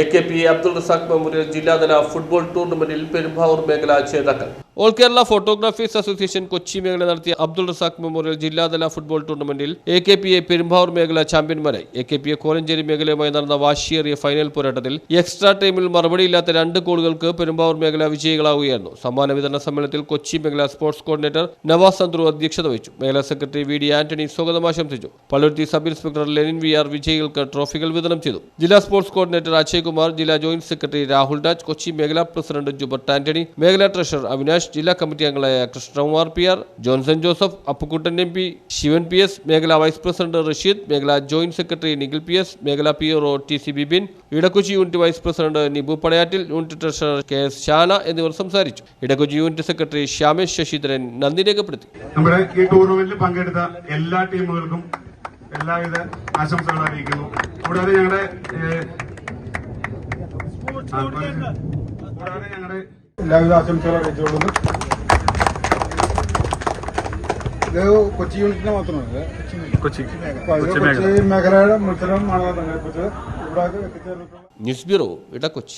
A K P Abdul Razak memorial ജില്ലാതല football ടൂർണമെന്റിൽ പെരുമ്പാവൂർ മേഖല ജേതാക്കൾ. All Kerala photographers association Kochi മേഖല നടത്തിയ അബ്ദുൾ റസാഖ് മെമ്മോറിയൽ ജില്ലാതല ഫുട്ബോൾ ടൂർണമെന്റിൽ A K P A Perumbavoor മേഖല ചാമ്പ്യന്മാരായി. A K P A Kolencherry മേഖലയുമായി നടന്ന വാശിയേറിയ ഫൈനൽ പോരാട്ടത്തിൽ എക്സ്ട്രാ ടൈമിൽ മറുപടിയില്ലാത്ത രണ്ട് ഗോളുകൾക്ക് പെരുമ്പാവൂർ മേഖല വിജയികളാവുകയായിരുന്നു. സമ്മാന വിതരണ സമ്മേളനത്തിൽ കൊച്ചി മേഖല സ്പോർട്സ് കോർഡിനേറ്റർ നവാസ് സന്ദ്രു അധ്യക്ഷത വഹിച്ചു. മേഖലാ സെക്രട്ടറി വി ഡി ആന്റണി സ്വാഗതം ആശംസിച്ചു. Palluruthy sub inspector Lenin V R വിജയികൾക്ക് ട്രോഫികൾ വിതരണം ചെയ്തു. ജില്ലാ സ്പോർട്സ് കോർഡിനേറ്റർ അജയ്കുമാർ ജില്ലാ ജോയിന്റ് സെക്രട്ടറി രാഹുൽ രാജ് കൊച്ചി മേഖലാ പ്രസിഡന്റ് ജുബർട്ട് ആന്റണി മേഖലാ ട്രഷറർ അവിനാഷ് ജില്ലാ കമ്മിറ്റി അംഗങ്ങളായ Krishnakumar P R Johnson Joseph Appukuttan M P Sivan P S മേഖലാ വൈസ് പ്രസിഡന്റ് റഷീദ് മേഖലാ joint secretary Nikhil P S മേഖലാ P O T C Bibin Edakochi unit vice president Nibu Padayattil unit treasurer K S Shana എന്നിവർ സംസാരിച്ചു. ഇടക്കൊച്ചി unit secretary Shyamesh Sasidharan നന്ദി രേഖപ്പെടുത്തി. നമ്മുടെ ഈ ടൂർണമെന്റിൽ പങ്കെടുത്ത എല്ലാ ടീമുകൾക്കും എല്ലാവിധ ആശംസകൾ അറിയിക്കുന്നു. കൂടാതെ ഞങ്ങളുടെ കൂടാതെ ഞങ്ങളുടെ എല്ലാവിധ ആശംസകളും അറിയിച്ചുകൊള്ളുന്നു. ഇത് കൊച്ചി യൂണിറ്റിനെ മാത്രമാണ് കൊച്ചി കൊച്ചി. മേഖലയുടെ മത്സരം ആണ് ഇവിടെ എത്തിച്ചേർന്നിട്ടുള്ള ന്യൂസ് ബ്യൂറോ ഇടക്കൊച്ചി.